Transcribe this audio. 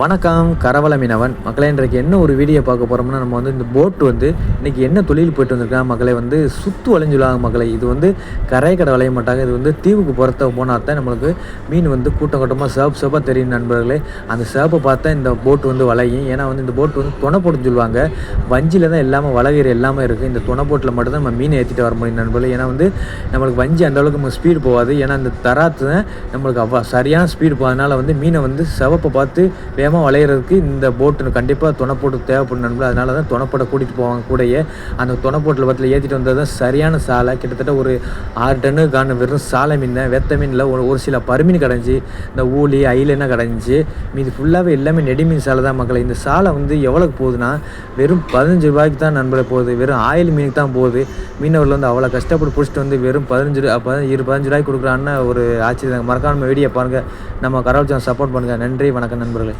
வணக்கம் கரவல மீனவன் மக்களே இன்றைக்கு என்ன ஒரு வீடியோ பார்க்க போகிறோம்னா நம்ம வந்து இந்த போட் வந்து இன்றைக்கி என்ன தொழில் போயிட்டு வந்திருக்காங்க மக்களை வந்து சுத்து வளைஞ்சுலாங்க மக்களை. இது வந்து கரை கடை வளைய மாட்டாங்க. இது வந்து தீவுக்கு புறத்த போனால் தான் நம்மளுக்கு மீன் வந்து கூட்டம் கூட்டமாக சேப் சேப்பாக தெரியும் நண்பர்களே. அந்த சேப்பை பார்த்தா இந்த போட் வந்து வளையும். ஏன்னா வந்து இந்த போட் வந்து துணை போட்டுன்னு சொல்லுவாங்க. வஞ்சியில் தான் எல்லாமே வளகிற எல்லாமே இருக்குது இந்த துணை போட்டில் மட்டும் நம்ம மீனை ஏற்றிட்டு வர முடியும் நண்பர்களே. ஏன்னா வந்து நம்மளுக்கு வஞ்சி அந்த அளவுக்கு நம்ம ஸ்பீடு போகாது. ஏன்னா இந்த தராத்து தான் நம்மளுக்கு அவ்வளோ சரியான ஸ்பீடு போகாதனால வந்து மீனை வந்து செவப்பை பார்த்து வேகமாக வளையிறதுக்கு இந்த போட்டு கண்டிப்பாக துணைப்போட்டு தேவைப்படும் நண்பர்கள். அதனால தான் துணைப்போட்டை கூட்டிகிட்டு போவாங்க கூடயே. அந்த துணைப்போட்டில் பத்தில் ஏற்றிட்டு வந்தது தான் சரியான சாலை. கிட்டத்தட்ட ஒரு ஆறு டன்னுக்கான வெறும் சாலை மீன் தான். வெத்த மீனில் ஒரு ஒரு சில பருமீன் கடைஞ்சி இந்த ஊலி ஐலனா கிடஞ்சி மீது ஃபுல்லாகவே எல்லாமே நெடி மீன் சாலை தான் மக்களை. இந்த சாலை வந்து எவ்வளோக்கு போகுதுன்னா வெறும் பதினஞ்சு ரூபாய்க்கு தான் நண்பர்களே போகுது. வெறும் ஆயில் மீனுக்கு தான் போகுது. மீனவர்கள் வந்து அவ்வளோ கஷ்டப்பட்டு பிடிச்சிட்டு வந்து வெறும் பதினஞ்சு ரூபா பதி- இரு பதினஞ்சு ரூபாய்க்கு கொடுக்குறான்னு ஒரு ஆச்சரியம். மறக்காம வீடியோ பாருங்கள் நம்ம கரவல் சப்போர்ட் பண்ணுங்கள் நன்றி வணக்கம் நண்பர்களே.